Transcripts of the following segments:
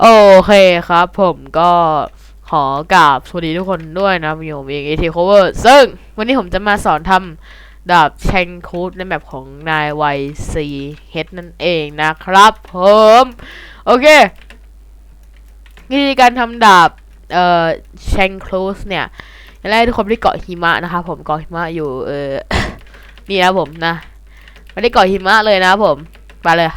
โอเคครับผมก็ขอกราบสวัสดีทุกคนด้วยนะมีผมเอง AT Cover ซึ่งวันนี้ผมจะมาสอนทำดาบแชงคูดในแบบของนายวัยซีเฮดนั่นเองนะครับผมโอเควิธีการทำดาบเอ่อแชงคูดเนี่ยอย่างแรกทุกคนไปที่เกาะหิมะนะครับผมเกาะหิมะอยู่เออนี่นะผมนะไปที่เกาะหิมะเลยนะผมไปเลย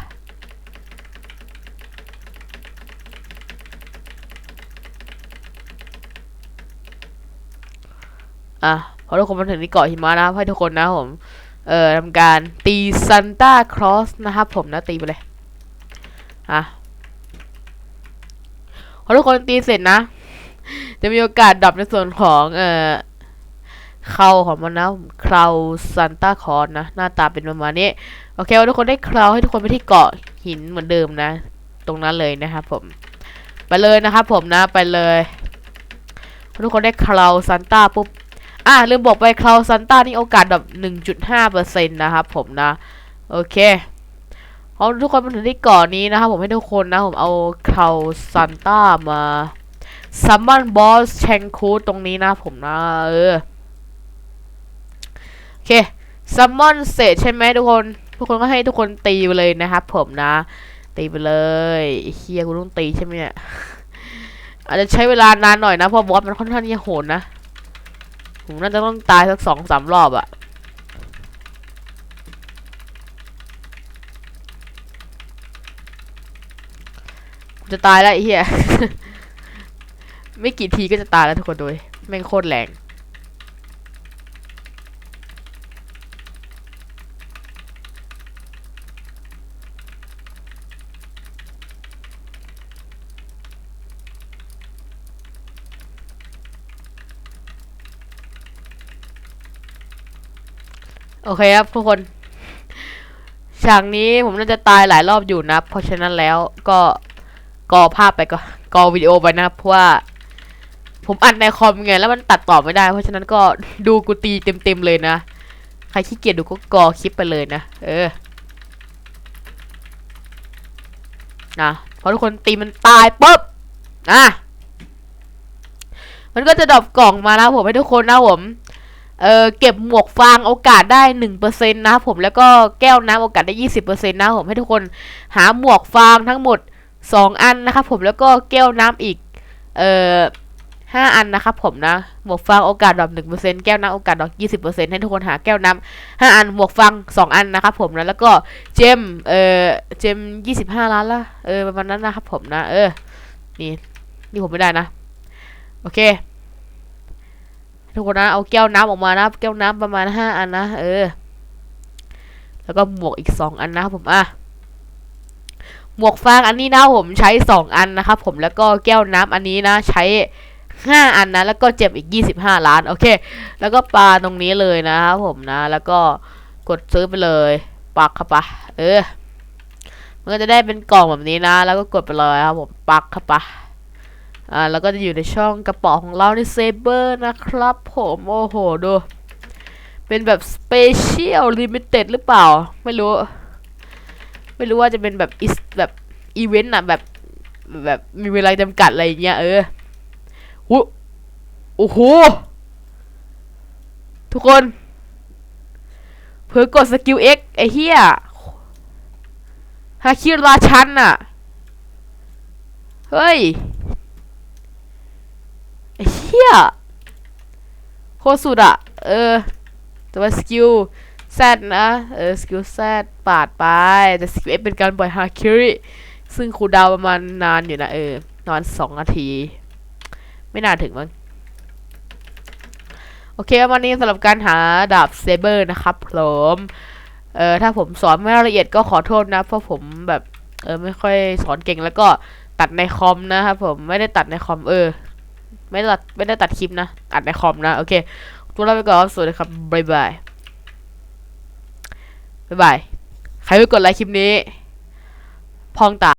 อะพอทุกคนมาถึงที่เกาะหิมะนะครับให้ทุกคนนะผม เอ่อทำการตีซันต้าครอสนะครับผมนะตีไปเลยอะพอทุกคนตีเสร็จนะ จะมีโอกาสดับในส่วนของเอ่อเคราของมันนะเคราซันต้าครอสนะ หน้าตาเป็นประมาณนี้ โอเคพอทุกคนได้เคราให้ทุกคนไปที่เกาะหินเหมือนเดิมนะ ตรงนั้นเลยนะครับผม ไปเลยนะครับผมนะไปเลยพอทุกคนได้เคราซันต้าปุ๊บ อะลืมบอกไปคลาวซันต้านี่โอกาสแบบ1.5%นะครับผมนะ โอเคพอทุกคนมาถึงที่เกาะนนี้นะครับผมให้ทุกคนนะผมเอาคลาวซันต้ามาซัมมอนบอสแชงคูตรงนี้นะผมนะเออโอเคซัมมอนเสร็จใช่ไหมทุกคน ทุกคนก็ให้ทุกคนตีไปเลยนะครับผมนะ ตีไปเลยเฮียกูต้องตีใช่ไหมเนี่ยอาจจะใช้เวลานานหน่อยนะเพราะบอสมันค่อนข้างที่จะโหดนะ ผมน่าจะต้องตายสักสองสามรอบอะจะตายแล้วไอ้เหี้ย ไม่กี่ทีก็จะตายแล้วทุกคนโดยแม่งโคตรแรง โอเคครับทุกคน ฉากนี้ผมน่าจะตายหลายรอบอยู่นะ เพราะฉะนั้นแล้วก็กอภาพไปก็กอวิดีโอไปนะเพราะว่า ผมอัดในคอมไงแล้วมันตัดต่อไม่ได้ เพราะฉะนั้นก็ดูกูตีเต็มๆเลยนะ ใครขี้เกียจดูก็กอคลิปไปเลยนะ เออนะพอทุกคนตีมันตายปุ๊บอะมันก็จะดรอปกล่องมานะครับผมให้ทุกคนนะผม เออเก็บหมวกฟางโอกาสได้หนึ่งเปอร์เซ็นต์นะครับผมแล้วก็แก้วน้ำโอกาสได้ยี่สิบเปอร์เซ็นต์นะครับผมให้ทุกคนหาหมวกฟางทั้งหมดสองอันนะครับผมแล้วก็แก้วน้ำอีกเอ่อห้าอันนะครับผมนะ หมวกฟางโอกาสดรอปหนึ่งเปอร์เซ็นต์แก้วน้ำโอกาสดรอปยี่สิบเปอร์เซ็นต์ให้ทุกคนหาแก้วน้ำห้าอัน หมวกฟางสองอันนะครับผมนะ แล้วก็เจม เอ่อ เจมยี่สิบห้าล้านละเออ ประมาณนั้นนะครับผมนะ เออ นี่ นี่ผมไม่ได้นะ โอเค ทุกคนนะเอาแก้วน้ำออกมานะ แก้วน้ำประมาณห้าอันนะเออ แล้วก็หมวกอีกสองอันนะครับผมอะหมวกฟางอันนี้นะผมใช้สองอันนะครับผมแล้วก็แก้วน้ำอันนี้นะ ใช้ห้าอันนะแล้วก็เจ็บอีกยี่สิบห้าล้านโอเค แล้วก็ปลาตรงนี้เลยนะครับผมนะ แล้วก็กดซื้อไปเลยปักเข้าไปเออมันก็จะได้เป็นกล่องแบบนี้นะ แล้วก็กดไปเลยครับผมปักเข้าไป อ่าแล้วก็จะอยู่ในช่องกระเป๋าของเราในเซเบอร์นะครับ ผมโอ้โหดู เป็นแบบสเปเชียลลิมิเต็ดหรือเปล่า ไม่รู้ ไม่รู้ว่าจะเป็นแบบอิสแบบอีเวนต์อะแบบแบบมีเวลาจำกัดอะไรอย่างเงี้ยเออโอ้โหทุกคนเพิ่งกดสกิลเอ็ไอ้เหี้ยฮาคิราชันอะเฮ้ย ยโคตรสุดอะเออ แต่ว่าสกิลแซดนะ เออ สกิลแซดปาดไป แต่สกิลเอฟเป็นการปล่อยฮาคิริซึ่งคูดาวประมาณนานอยู่นะ เออ นอนสองนาที ไม่น่าถึงมั้งโอเควันนี้สำหรับการหาดาบเซเบอร์นะครับผมเออถ้าผมสอนไม่ละเอียดก็ขอโทษนะ เพราะผมแบบ เออ ไม่ค่อยสอนเก่งแล้วก็ตัดในคอมนะครับผมไม่ได้ตัดในคอมเออ ไม่ได้ตัดไม่ได้ตัดคลิปนะ อัดในคอมนะ โอเคตัวลาไปก่อนสวัสดีครับ บ๊ายบาย บ๊ายบาย ใครไม่กดไลค์คลิปนี้ พองตา